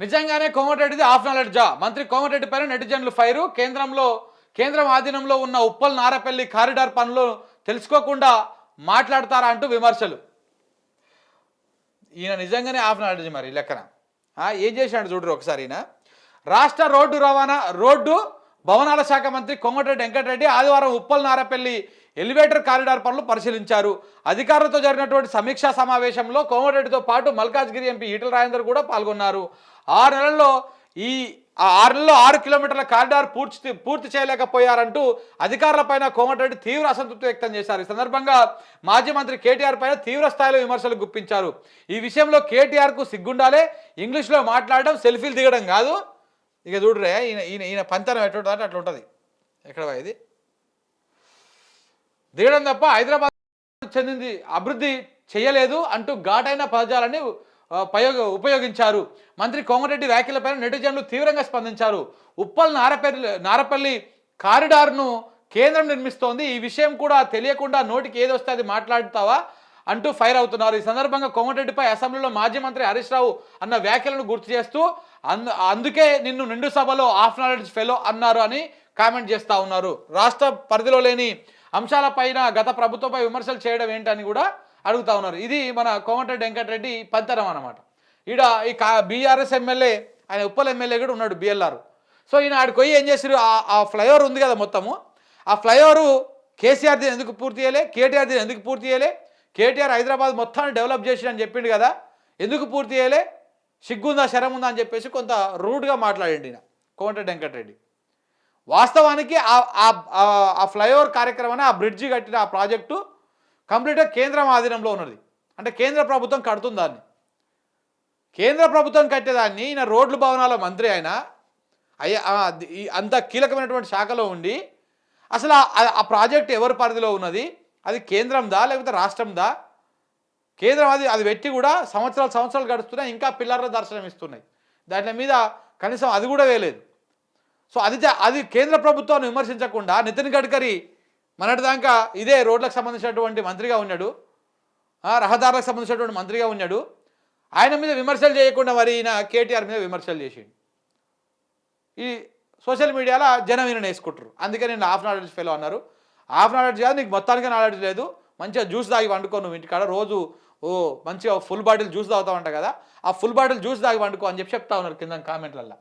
నిజంగానే కోమటిరెడ్డిది ఆఫ్ నాలెడ్జా మంత్రి కోమటిరెడ్డి పైన నెటిజన్లు ఫైరు. కేంద్రంలో కేంద్రం ఆధీనంలో ఉన్న ఉప్పల్ నారపల్లి కారిడార్ పనులు తెలుసుకోకుండా మాట్లాడతారా అంటూ విమర్శలు. ఈయన నిజంగానే ఆఫ్ నాలెడ్జ్ మరి లెక్కన. ఏం చేశాడు చూడరు ఒకసారి ఈయన. రాష్ట్ర రోడ్డు రవాణా రోడ్డు భవనాల శాఖ మంత్రి కోమటిరెడ్డి వెంకటరెడ్డి ఆదివారం ఉప్పల్ నారపల్లి ఎలివేటర్ కారిడార్ పనులు పరిశీలించారు. అధికారులతో జరిగినటువంటి సమీక్షా సమావేశంలో కోమటిరెడ్డితో పాటు మల్కాజ్గిరి ఎంపీ ఈటల రాజేందర్ కూడా పాల్గొన్నారు. ఆరు నెలల్లో ఈ ఆరు నెలల్లో ఆరు కిలోమీటర్ల కారిడార్ పూర్తి పూర్తి చేయలేకపోయారంటూ అధికారులపైన కోమటిరెడ్డి తీవ్ర అసంతృప్తి వ్యక్తం చేశారు. ఈ సందర్భంగా మాజీ మంత్రి కేటీఆర్ పైన తీవ్ర స్థాయిలో విమర్శలు గుప్పించారు. ఈ విషయంలో కేటీఆర్కు సిగ్గుండాలే ఇంగ్లీష్లో మాట్లాడడం సెల్ఫీలు దిగడం కాదు. ఇక చూడరే ఈయన ఈయన ఈయన పంతనం ఎటువంటి అంటే అట్లా ఉంటుంది ఎక్కడ ఇది? దిగడం తప్ప హైదరాబాద్ చెందింది అభివృద్ధి చేయలేదు అంటూ ఘాటైన పదజాలని ఆ, ప్రయోగ ఉపయోగించారు. మంత్రి కోమరెడ్డి వ్యాఖ్యలపై నెటిజన్లు తీవ్రంగా స్పందించారు. ఉప్పల్ నారపల్లి నారపల్లి కారిడార్ను కేంద్రం నిర్మిస్తోంది. ఈ విషయం కూడా తెలియకుండా నోటికి ఏది వస్తే అది మాట్లాడుతావా? అంటూ ఫైర్ అవుతున్నారు. ఈ సందర్భంగా కోమటిరెడ్డిపై అసెంబ్లీలో మాజీ మంత్రి హరీష్ రావు అన్న వ్యాఖ్యలను గుర్తు చేస్తూ అందు అందుకే నిన్ను నిండు సభలో ఆఫ్ నాలెడ్జ్ ఫెలో అన్నారు అని కామెంట్ చేస్తూ ఉన్నారు. రాష్ట్ర పరిధిలో లేని అంశాలపైన గత ప్రభుత్వంపై విమర్శలు చేయడం ఏంటని కూడా అడుగుతా ఉన్నారు. ఇది మన కోమటిరెడ్డి వెంకటరెడ్డి పంతరం అనమాట ఈడ ఈ కా బీఆర్ఎస్ ఎమ్మెల్యే ఆయన ఉప్పల్ ఎమ్మెల్యే కూడా ఉన్నాడు బిఎల్ఆర్. సో ఈయన ఆడికి పోయి ఏం చేశారు ఆ ఫ్లైఓవర్ ఉంది కదా మొత్తము. ఆ ఫ్లైఓవర్ కేసీఆర్ దీని ఎందుకు పూర్తి చేయలే? కేటీఆర్ దీని ఎందుకు పూర్తి చేయలే? కేటీఆర్ హైదరాబాద్ మొత్తాన్ని డెవలప్ చేసి అని చెప్పిండు కదా. ఎందుకు పూర్తి చేయలే? సిగ్గుందా శరం ఉందా అని చెప్పేసి కొంత రూడ్గా మాట్లాడండి ఈయన కోమటిరెడ్డి వెంకటరెడ్డి. వాస్తవానికి ఆ- ఫ్లైఓవర్ కార్యక్రమాన్ని ఆ బ్రిడ్జి కట్టిన ఆ ప్రాజెక్టు కంప్లీట్గా కేంద్రం ఆధీనంలో ఉన్నది. అంటే కేంద్ర ప్రభుత్వం కడుతుంది దాన్ని. కేంద్ర ప్రభుత్వం కట్టేదాన్ని ఈయన రోడ్లు భవనాల మంత్రి ఆయన అయ్యా అంత కీలకమైనటువంటి శాఖలో ఉండి అసలు ఆ- ఆ ప్రాజెక్ట్ ఎవరి పరిధిలో ఉన్నది? అది కేంద్రందా లేకపోతే రాష్ట్రందా? కేంద్రం అది అది పెట్టి కూడా సంవత్సరాలు సంవత్సరాలు గడుస్తున్నాయి ఇంకా పిల్లర్ల దర్శనం ఇస్తున్నాయి. దాని మీద కనీసం అది కూడా వేయలేదు. సో అది అది కేంద్ర ప్రభుత్వాన్ని విమర్శించకుండా నితిన్ గడ్కరీ మొన్నటిదాకా ఇదే రోడ్లకు సంబంధించినటువంటి మంత్రిగా ఉన్నాడు. రహదారులకు సంబంధించినటువంటి మంత్రిగా ఉన్నాడు. ఆయన మీద విమర్శలు చేయకుండా మరి ఈయన కేటీఆర్ మీద విమర్శలు చేసిండు. ఈ సోషల్ మీడియాలో జనం ఈయన వేసుకుంటారు. అందుకే నేను హాఫ్ నాలెడ్జ్ ఫెలో అన్నారు. హాఫ్ నాలెడ్జ్ కాదు నీకు మొత్తానికి నాలెడ్జ్ లేదు. మంచిగా జ్యూస్ తాగి వండుకో నువ్వు ఇంటికాడ. రోజు ఓ మంచిగా ఫుల్ బాటిల్ జ్యూస్ తాగుతావంట కదా ఆ ఫుల్ బాటిల్ జ్యూస్ తాగి వండుకో అని చెప్పి చెప్తా ఉన్నారు కింద కామెంట్లల్లో.